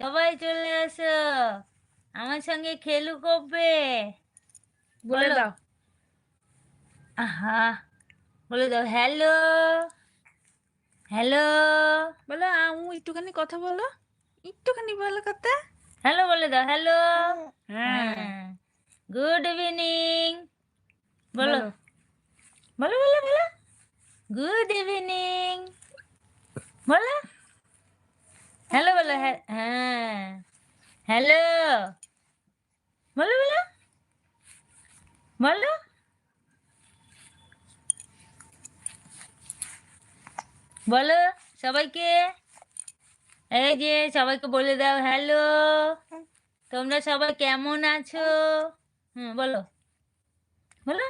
সবাই চলে এসো আমার সঙ্গে খেলু কবে বলে। দাও। আহা বলে দাও। Hello hello. বলো আমু একটুখানি কথা বলো। একটুখানি বলো কথা। হ্যালো বলে দাও। হ্যালো। হ্যাঁ। Good evening. বলো। বলো বলো বলো। Good evening. বলো। হ্যালো, বলো হ্যাঁ হ্যাঁ হ্যালো। বলো বলো। বলো। বলো, সবাইকে। এই যে সবাইকে বলে দাও, হ্যালো। তোমরা সবাই কেমন আছো? হুম, বলো। বলো,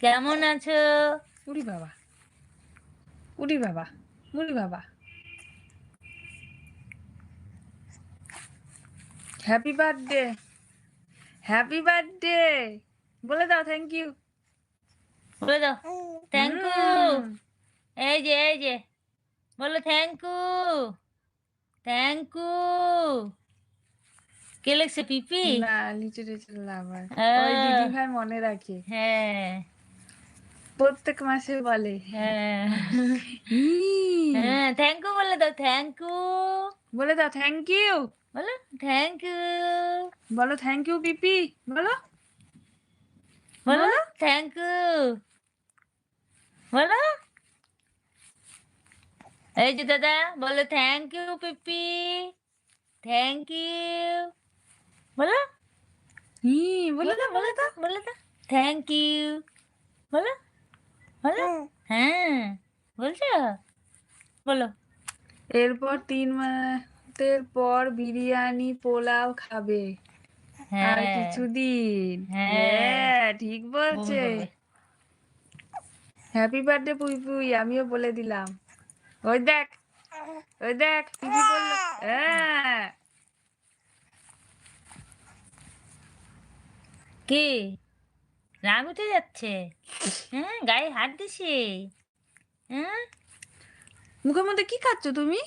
কেমন আছো? উড়ি বাবা। উড়ি বাবা উড়ি বাবা। হ্যাপি বার্থডে হ্যাপি বার্থডে বলে দাও থ্যাংক ইউ বলে দাও। থ্যাংক ইউ এই যে এই যে। বলো থ্যাংক ইউ থ্যাংক ইউ কে লিখছে পিপি? না লিচু টিচু আবার ওই দিদি ভাই মনে রাখে। হ্যাঁ। প্রত্যেক মাসে বলে। হ্যাঁ। হ্যাঁ থ্যাংক ইউ বলে দাও থ্যাংক ইউ বলে দাও থ্যাংক ইউ বলো থ্যাংক ইউ বলো থ্যাংক ইউ পিপি বলো বলো থ্যাংক ইউ বলো এই যে দাদা বলো থ্যাংক ইউ পিপি থ্যাংক ইউ বলো ই, বলে দাও বলে দাও বলে দাও থ্যাংক ইউ বলো বলো হ্যাঁ বলছো বলো এরপর তিন মাসের পর বিরিয়ানি পোলাও খাবে। আর হ্যাঁ। কিছুদিন। হ্যাঁ। ঠিক বলছে। হ্যাপি বার্থডে পুই পুই আমিও বলে দিলাম। ওই দেখ ওই দেখ পিপি বলল? হ্যাঁ। কি? রাগ উঠে যাচ্ছে। হ্যাঁ গায়ে হাত দিছি। হ্যাঁ? মুখের মধ্যে কি খাচ্ছ তুমি?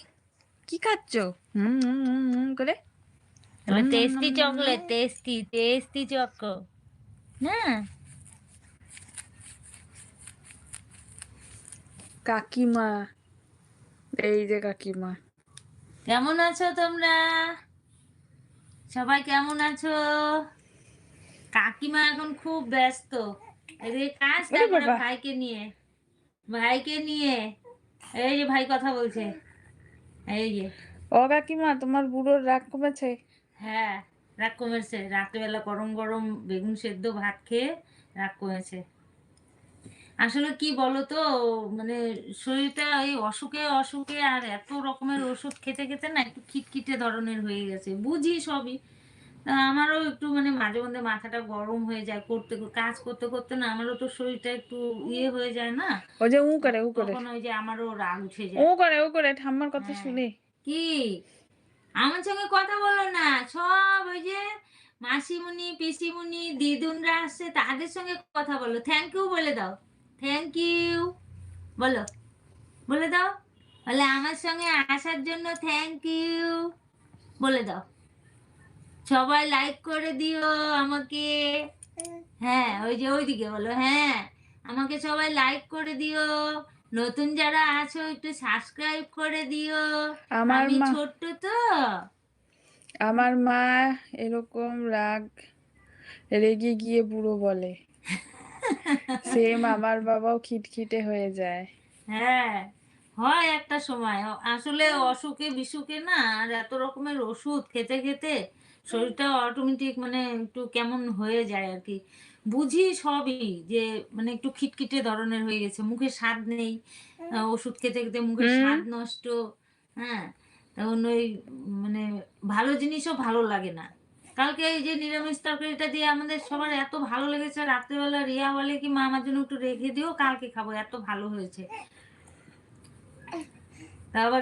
কি খাচ্ছ হুম করে tasty chocolate tasty tasty choco হ্যাঁ কাকিমা এই যে কাকিমা কেমন আছো তোমরা সবাই কেমন আছো কাকিমা এখন খুব ব্যস্ত এদিকে কাজ ভাইকে নিয়ে ভাইকে নিয়ে এই যে ভাই কথা বলছে এই যে। ও কাকিমা তোমার বুড়োর রাগ কমেছে? হ্যাঁ রাগ কমেছে। রাত্রেবেলা গরম গরম বেগুন সেদ্ধ ভাত খেয়ে রাগ কমেছে। আসলে কি বলতো মানে শরীরটা এই অসুখে অসুখে আর এত রকমের ওষুধ খেতে খেতে না একটু খিটখিটে ধরনের হয়ে গেছে। বুঝি সবই। আমারও একটু মানে মাঝে মধ্যে মাথাটা গরম হয়ে যায় করতে কাজ করতে করতে না আমারও তো শরীরটা একটু ইয়ে হয়ে যায় না। ও যে উ করে উ করে। তখন ওই যে আমারও রাগ উঠে যায়। ও করে ও করে ঠাম্মার কথা হ্যাঁ। শুনে। কি? আমার সঙ্গে কথা বলো না। সব ওই যে মাসিমুনি পিসিমুনি দিদুনরা আসছে তাদের সঙ্গে কথা বলো। থ্যাংক ইউ বলে দাও। থ্যাংক ইউ বলো। বলে দাও। বলে আমার সঙ্গে আসার জন্য থ্যাংক ইউ বলে দাও। সবাই লাইক করে দিও আমাকে। হ্যাঁ ওই যে ওইদিকে বলো হ্যাঁ আমাকে সবাই লাইক করে দিও। নতুন যারা আছো একটু সাবস্ক্রাইব করে দিও। আমার ছোট্ট তো। আমার মা এরকম রাগ রেগে গিয়ে বুড়ো বলে। সেম আমার বাবাও খিটখিটে হয়ে যায়। হ্যাঁ হয় একটা সময়। আসলে অসুখে বিসুখে না আর এত রকমের ওষুধ খেতে খেতে শরীরটা অটোমেটিক মানে একটু কেমন হয়ে যায় আর কি বুঝি সবই যে মানে একটু খিটখিটে ধরনের হয়ে গেছে মুখে স্বাদ নেই ওষুধ খেতে খেতে মুখের স্বাদ নষ্ট হ্যাঁ। তখন ওই মানে ভালো জিনিসও ভালো লাগে না। কালকে এই যে নিরামিষ তরকারিটা দিয়ে আমাদের সবার এত ভালো লেগেছে রাত্রেবেলা রিয়া বলে কি মা আমার জন্য একটু রেখে দিও কালকে খাব। এত ভালো হয়েছে। তারপর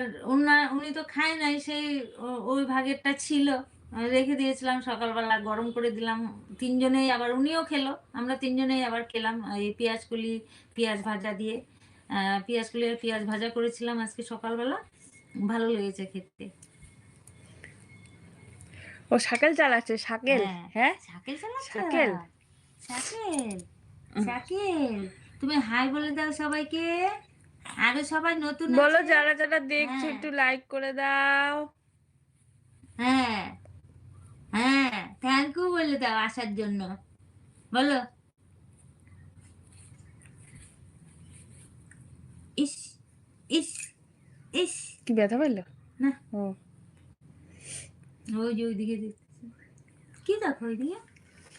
উনি তো খায় নাই সেই ওই ভাগেরটা ছিল। রেখে দিয়েছিলাম সকালবেলা গরম করে দিলাম। তিনজনেই আবার উনিও খেলো আমরা তিনজনেই আবার খেলাম এই পেঁয়াজ কলি পেঁয়াজ ভাজা দিয়ে। আহ, পেঁয়াজ কলি আর পেঁয়াজ ভাজা করেছিলাম আজকে সকালবেলা। ভালো লেগেছে খেতে। ও সাইকেল চালাচ্ছে সাইকেল হ্যাঁ। হ্যাঁ? শাকেল চালাচ্ছ শাকেল? শাকেল শাকেল। তুমি হাই বলে দাও সবাইকে। আরও সবাই নতুন বলো যারা যারা দেখছ হ্যাঁ। একটু লাইক করে দাও। হ্যাঁ হ্যাঁ। থ্যাংক ইউ বলে দাও আসার জন্য। বলো। ইস ইস ইস। কি ব্যথা পাইলো? না। ও। ওই যে ওইদিকে কি দেখো ওইদিকে?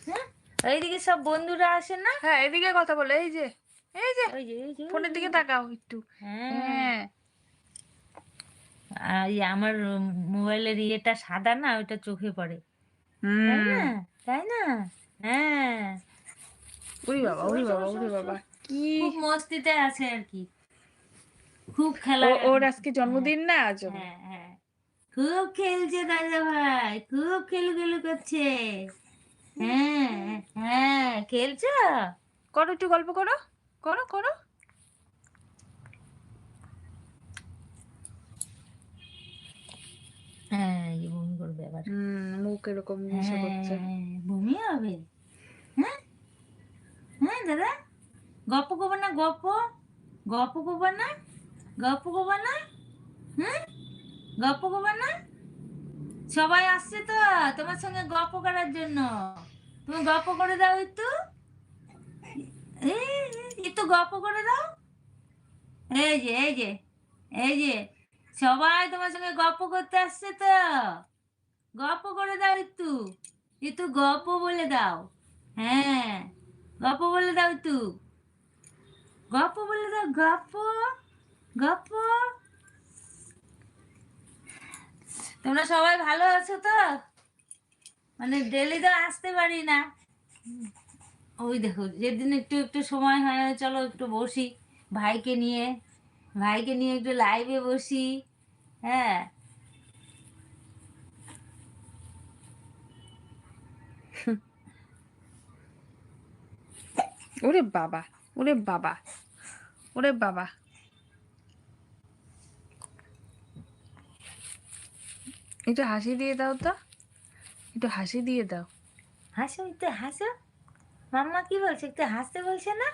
হ্যাঁ? ওইদিকে সব বন্ধুরা আসে না? হ্যাঁ এদিকে কথা বলো এই যে এই যে ফোনের দিকে তাকাও একটু। হ্যাঁ। হ্যাঁ। আর আমার মোবাইলের ইয়েটা সাদা না ওইটা চোখে পড়ে। তাই না তাই না হ্যাঁ উরি বাবা উরি বাবা উরি বাবা কি খুব মস্তিতে আছে আর কি। খুব খেলা ওর আজকে জন্মদিন না আজ? ওর। হ্যাঁ হ্যাঁ। খুব খেলছে দাদা ভাই খুব খেলু খেলু করছে। হ্যাঁ হ্যাঁ খেলছো? করো একটু গল্প করো। করো করো। হ্যাঁ। আবার মুখ এরকম করছে। হ্যাঁ, বমি হবে? হ্যাঁ? হ্যাঁ দাদা? গপ্প করব না গপ্প? গপ্প করব না? গপ্প করব না? হ্যাঁ? গপ্প করব না? সবাই আসছে তো তোমার সঙ্গে গপ করার জন্য। তুমি গপ করে দাও একটু। একটু গপ্প করে দাও। এই যে এই যে এই যে সবাই তোমার সঙ্গে গপ করতে আসছে তো। গপ্প করে দাও একটু। একটু গপ্প বলে দাও। হ্যাঁ গপ বলে দাও একটু। গপ বলে দাও গপ গপ তোমরা সবাই ভালো আছো তো? মানে ডেলি তো আসতে পারি না। ওই দেখো, যেদিন একটু একটু সময় হয় চলো একটু বসি। ভাইকে নিয়ে ভাইকে নিয়ে একটু লাইভে বসি। হ্যাঁ ওরে বাবা ওরে বাবা ওরে বাবা। একটু হাসি দিয়ে দাও তো একটু হাসি দিয়ে দাও। হাসো একটু হাসো। মাম্মা কি বলছে একটু হাসতে বলছে না?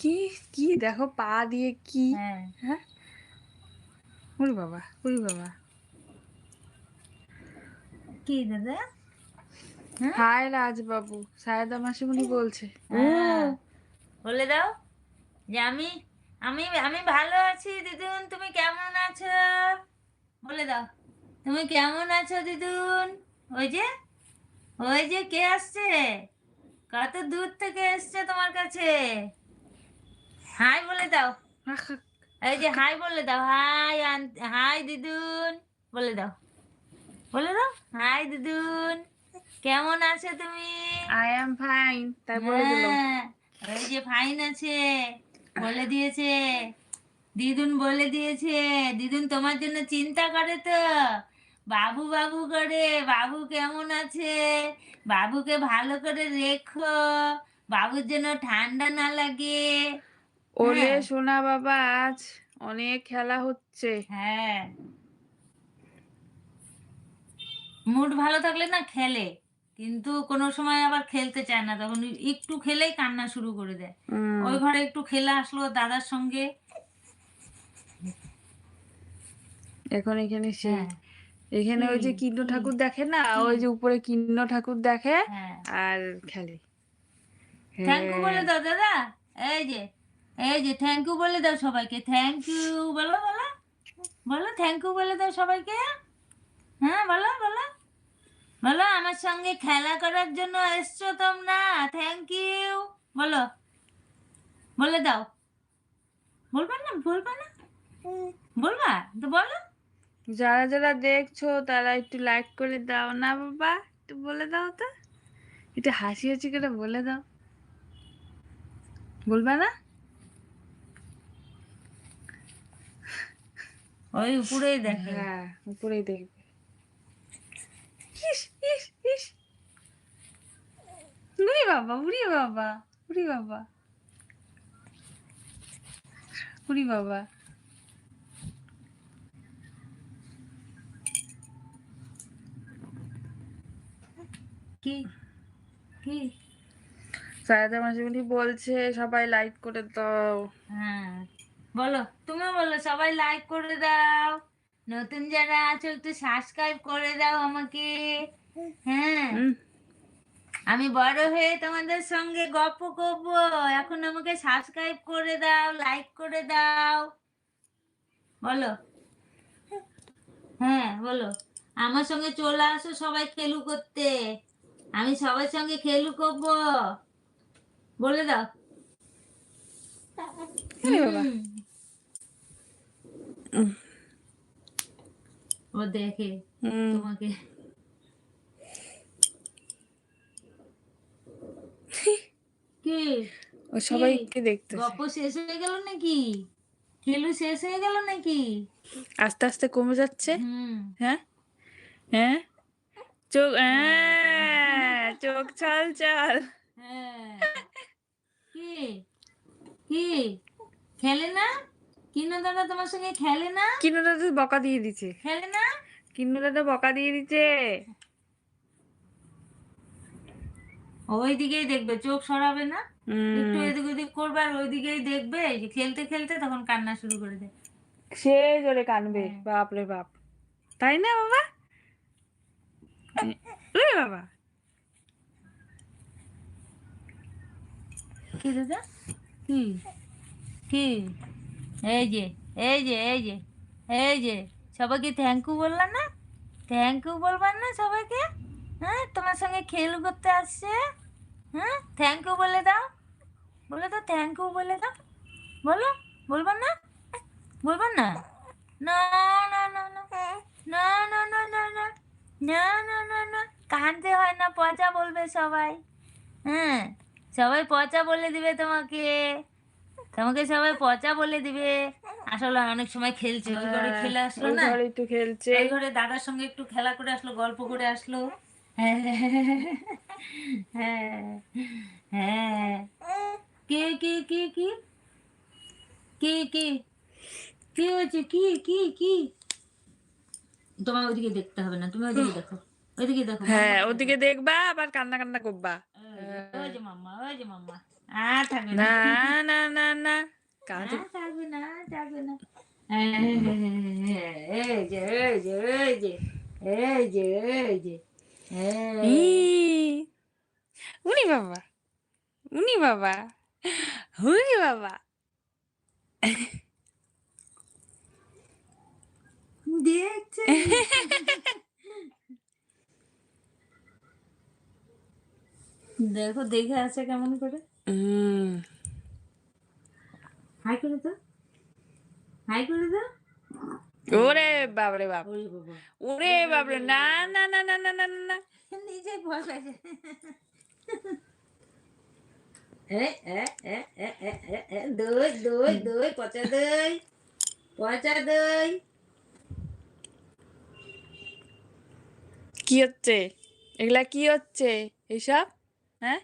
কি কি দেখো পা দিয়ে কি? হ্যাঁ। হ্যাঁ? ওরে বাবা ওরে বাবা। কি দাদা? হাই রাজবাবু সায়দা মাসিমণি বলছে। হ্যাঁ। বলে দাও যে আমি আমি আমি ভালো আছি দিদুন তুমি কেমন আছো? বলে দাও। তুমি কেমন আছো দিদুন? ওই যে ওই যে কে আসছে? কত দূর থেকে এসছে তোমার কাছে? হাই বলে দাও। এই যে হাই বলে দাও। হাই হাই দিদুন। বলে দাও। বলে দাও। হাই দিদুন। কেমন আছো তুমি? আই এম ফাইন তারপরে দিল। হ্যাঁ, ওই যে ফাইন আছে বলে দিয়েছে। দিদুন বলে দিয়েছে। দিদুন তোমার জন্য চিন্তা করে তো। বাবু বাবু করে বাবু কেমন আছে? বাবুকে ভালো করে রেখো। বাবুর জন্য ঠান্ডা না লাগে। ওলে হ্যাঁ। সোনা বাবা আজ অনেক খেলা হচ্ছে। হ্যাঁ। মুড ভালো থাকলে না খেলে। কিন্তু কোনো সময় আবার খেলতে চায় না তখন একটু খেলেই কান্না শুরু করে দেয়। ওই ঘরে একটু খেলে আসলো দাদার সঙ্গে। এখন এখানে সে হ্যাঁ। এখানে ওই যে কিন্ন ঠাকুর দেখে না? ওই যে উপরে কিন্ন ঠাকুর দেখে হ্যাঁ। আর খেলে। থ্যাংক ইউ হ্যাঁ। বলে দাও দাদা। এই যে এই যে থ্যাংক ইউ বলে দাও সবাইকে। থ্যাংক ইউ বলো বলো। বলো থ্যাংক ইউ বলে দাও সবাইকে। হ্যাঁ বলো বলো। বলো আমার সঙ্গে খেলা করার জন্য এসছো তোমরা থ্যাংক ইউ বলো বলে দাও। বলবা না বলবা না? বলবা তো বলো। যারা যারা দেখছ তারা একটু লাইক করে দাও না বাবা একটু বলে দাও তো। একটু হাসি হাসি করে বলে দাও। বলবা না? ওই উপরেই দেখে। হ্যাঁ উপরেই দেখবে। ইস ইস ইস। বাবা, উড়ি বাবা উড়ি বাবা। উড়ি বাবা। কি? কি? সায়াদা মাসিমণি বলছে, সবাই লাইক করে দাও। হ্যাঁ বলো, তুমিও বলো, সবাই লাইক করে দাও। নতুন যারা আছো একটু সাবস্ক্রাইব করে দাও আমাকে। হ্যাঁ। আমি বড় হয়ে তোমাদের সঙ্গে গল্প করব। এখন আমাকে সাবস্ক্রাইব করে দাও লাইক করে দাও। বলো। হ্যাঁ বলো। আমার সঙ্গে চলে আসো সবাই খেলু করতে। আমি সবার সঙ্গে খেলু করব। বলে দাও। বাবা। ও দেখে তোমাকে কি ও সবাইকে দেখতেছে গপ্প শেষ হয়ে গেল নাকি খেলু শেষ হয়ে গেল নাকি আস্তে আস্তে কমে যাচ্ছে হ্যাঁ হ্যাঁ চোখ চোখ চাল চাল হ্যাঁ কি কি খেলে না কিনো দাদা তোমার সঙ্গে খেলে না? কিনু দাদা বকা দিয়ে দিচ্ছে। খেলে না? কিনু দাদা বকা দিয়ে দিচ্ছে। ওই দিকেই দেখবে চোখ সরাবে না? একটু এদিক ওদিক করবে আর ওই দিকেই দেখবে খেলতে খেলতে তখন কান্না শুরু করে দেয়। সে জোরে কানবে হ্যাঁ। বাপ রে বাপ। তাই না বাবা? ওরে বাবা। কি দাদা? কি? কি? এই যে এই যে এই যে এই যে সবাইকে থ্যাংক ইউ বললাম না থ্যাংক ইউ বলবার না সবাইকে হ্যাঁ তোমার সঙ্গে খেল করতে আসছে হ্যাঁ থ্যাংক ইউ বলে দাও বলে দাও থ্যাংক ইউ বলে দাও বলো বলবার না বলবার না না না না না না না না না না না না না না কানতে হয় না পচা বলবে সবাই হ্যাঁ সবাই পচা বলে দিবে তোমাকে তোমাকে সবাই পচা বলে দিবে। আসলে অনেক সময় খেলছে ওই ঘরে খেলে আসলো না? একটু খেলছে। এই ঘরে দাদার সঙ্গে একটু খেলা করে আসলো গল্প করে আসলো। হ্যাঁ হ্যাঁ হ্যাঁ। কে কে কে কি? কি কি? কি হয়েছে? কি কি কি? তোমার ওইদিকে দেখতে হবে না তুমি ওইদিকে দেখো। ওইদিকে দেখো। হ্যাঁ ওদিকে দেখবা আবার কান্না কান্না করবা। ওই যে মাম্মা ওই যে মাম্মা। আর থাকবে না না না না না কাজ থাকবে না থাকবে না এই যে এই যে এই যে এই যে এই যে উনি বাবা উনি বাবা উনি বাবা দেখছে দেখো দেখে আছে কেমন করে উম, হাই করে তো হাই করে তো ওরে বাবরে বাপ। ওরে বাবরে না না না না না না না, নিজে ভয় দই দই দই পচা দই পচা দই। কি হচ্ছে? এগুলা কি হচ্ছে? এইসব হ্যাঁ?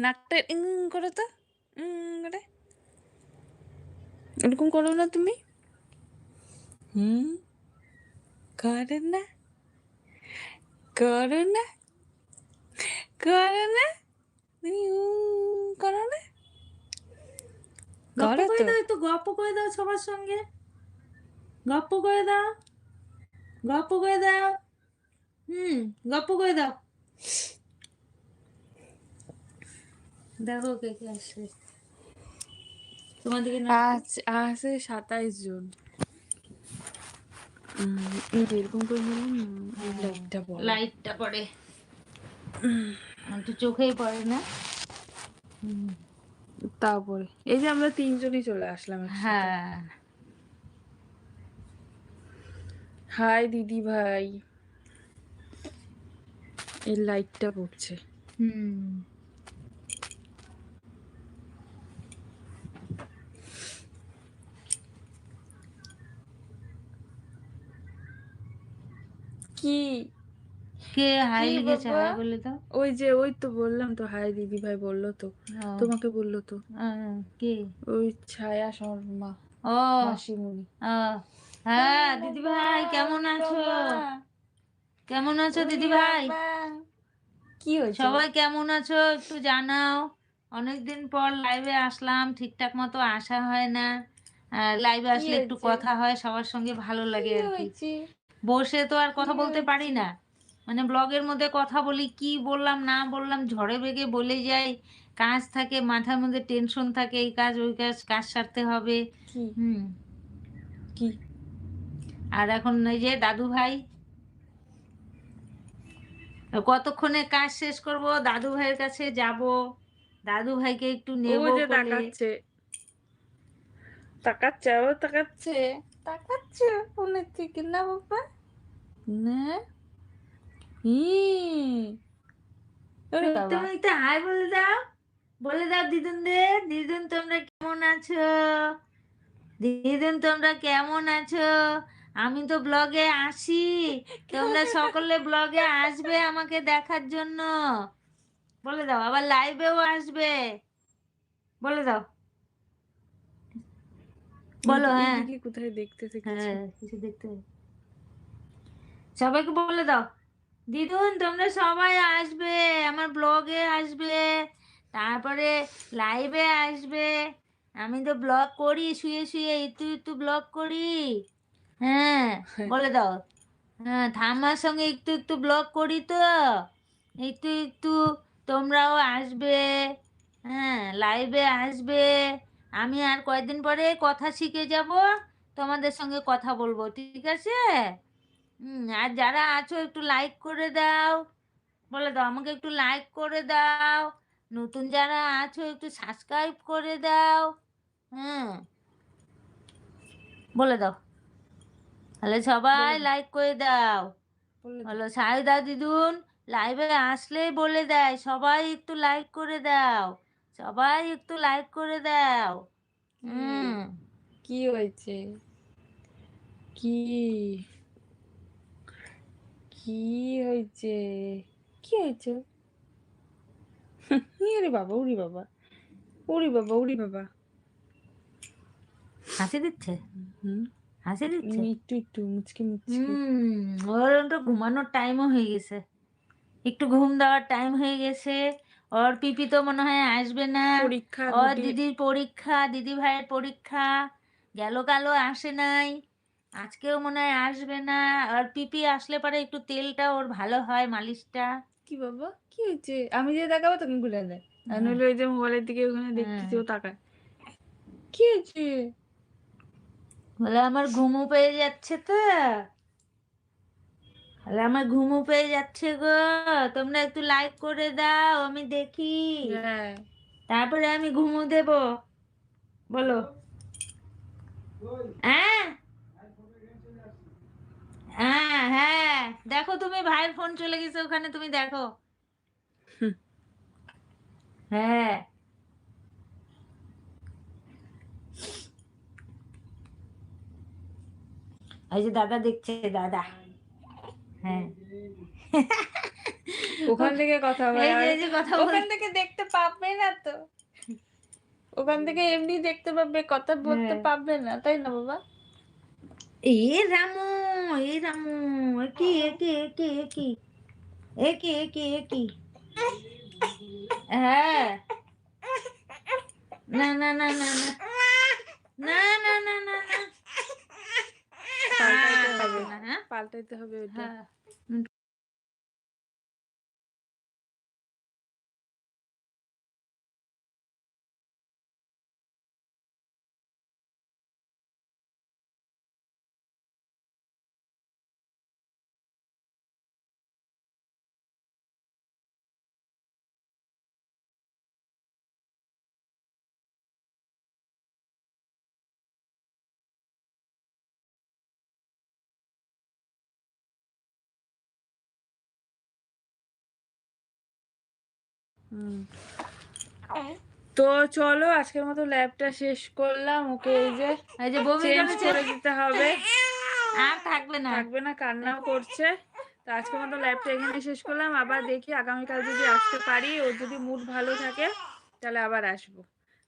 নাকটা ইং করে তো উম করে। এরকম করো না তুমি। হুম? করে না। করো না। করো না। তুমি করো না। গপ্প করো দাও একটু গপ্প করে দাও সবার সঙ্গে। গপ্প করে দাও। গপ্প করে দাও। হুম গপ্প করে দাও। দেখো কে কে দিকে না আজ আছে সাতাইশ জন। এরকম করে বললাম লাইটটা বল লাইটটা পড়ে। একটু চোখেই পড়ে না। তারপরে এই যে আমরা তিনজনই চলে আসলাম হ্যাঁ। হাই দিদি ভাই। এই লাইটটা পড়ছে। হুম। কি? কে হাই লিখেছে হাই বলে দাও। ওই যে ওই তো বললাম তো হাই দিদি ভাই বলল তো। তোমাকে বলল তো। কে? ওই ছায়া শর্মা ও। হ্যাঁ দিদি ভাই কেমন আছো? কেমন আছো দিদি ভাই কি হয়েছে? সবাই কেমন আছো? একটু জানাও। অনেকদিন পর লাইভে আসলাম ঠিকঠাক মতো আসা হয় না। লাইভে আসলে একটু কথা হয় সবার সঙ্গে ভালো লাগে আর কি। বসে তো আর কথা বলতে পারি না। মানে ব্লগের মধ্যে কথা বলি কি বললাম না বললাম ঝড়ে বেগে বলে যাই কাজ থাকে মাথার মধ্যে টেনশন থাকে এই কাজ ওই কাজ কাজ সারতে হবে। কি? হুম। কি? আর এখন এই যে দাদু ভাই। কতক্ষণে কাজ শেষ করব? দাদু ভাইয়ের কাছে যাব। দাদু ভাইকে একটু নেব। তাকাচ্ছে তাকাচ্ছে আবার তাকাচ্ছে তাকাচ্ছে ফোনের থেকে না বাবা না ই ওরে বাবা তুমি একটু হাই বলে দাও বলে দাও দিদুনদের দিদুন তোমরা কেমন আছো দিদুন তোমরা কেমন আছো আমি তো ব্লগে আসি তোমরা সকলে ব্লগে আসবে আমাকে দেখার জন্য বলে দাও আবার লাইভেও আসবে বলে দাও বলো হ্যাঁ। কোথায় দেখতেছে কিছু হ্যাঁ কিছু দেখতে। সবাইকে বলে দাও। দিদুন তোমরা সবাই আসবে আমার ব্লগে আসবে তারপরে লাইভে আসবে। আমি তো ব্লগ করি শুয়ে শুয়ে একটু একটু ব্লগ করি। হ্যাঁ বলে দাও। হ্যাঁ ঠাম্মার সঙ্গে একটু একটু ব্লগ করি তো। একটু একটু তোমরাও আসবে। হ্যাঁ লাইভে আসবে। আমি আর কয়েকদিন পরে কথা শিখে যাব? তোমাদের সঙ্গে কথা বলব ঠিক আছে? হুম আর যারা আছো একটু লাইক করে দাও। বলে দাও আমাকে একটু লাইক করে দাও। নতুন যারা আছো একটু সাবস্ক্রাইব করে দাও। হ্যাঁ বলে দাও। তাহলে সবাই লাইক করে দাও। বলে সাইদা দিদুন লাইভে আসলেই বলে দেয় সবাই একটু লাইক করে দাও। সবাই একটু লাইক করে দাও। হুম কি হয়েছে? কি? কি হয়েছে? কি হয়েছে? ওরে বাবা উড়ি বাবা। উড়ি বাবা উড়ি বাবা। হাসি দিচ্ছে? হুম। হাসি দিচ্ছে? একটু একটু মুচকি মুচকি। হুম ওর তো ঘুমানোর টাইমও হয়ে গেছে। একটু ঘুম দেওয়ার টাইম হয়ে গেছে। ওর পিপি তো মনে হয় আসবে না পরীক্ষা দিদির পরীক্ষা দিদি ভাইয়ের পরীক্ষা গেল কালো আসে নাই আজকেও মনে হয় আসবে না আর পিপি আসলে পরে একটু তেলটা ওর ভালো হয় মালিশটা কি বাবা কি হয়েছে আমি যে তাকাবো তখন ঘুরে দেয়। নইলে ওই যে মোবাইলের দিকে ওখানে দেখতেছি ও। তাকায় কি হয়েছে বলে আমার ঘুমু পেয়ে যাচ্ছে তো বলে আমার ঘুমু পেয়ে যাচ্ছে গো। তোমরা একটু লাইক করে দাও আমি দেখি। হ্যাঁ। তারপরে আমি ঘুমু দেব। বলো। হ্যাঁ? হ্যাঁ হ্যাঁ। দেখো তুমি ভাইয়ের ফোন চলে গেছে ওখানে তুমি দেখো। হ্যাঁ। এই যে দাদা দেখছে দাদা। হ্যাঁ। ওখান থেকে কথা ওখান থেকে দেখতে পাবে না তো। ওখান থেকে এমনি দেখতে পাবে কথা বলতে হ্যাঁ। পাবে না তাই না বাবা? এ রামু এ রামু একি একি একি একি একি একি একি হ্যাঁ। না না না না না। না না না না না। পাল্টাইতে হবে না, হ্যাঁ পাল্টাইতে হবে ওটা তো চলো আজকের মতো ল্যাবটা শেষ করলাম। ওকে এই যে এই যে বমি চেঞ্জ করে দিতে হবে। আর থাকবে না। থাকবে না কান্নাও করছে। তো আজকের মতো ল্যাবটা এখানে শেষ করলাম। আবার দেখি আগামীকাল যদি আসতে পারি ওর যদি মুড ভালো থাকে তাহলে আবার আসব।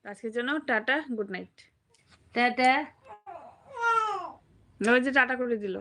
আজকের জন্য টাটা গুড নাইট টাটা। ওই যে টাটা করে দিল।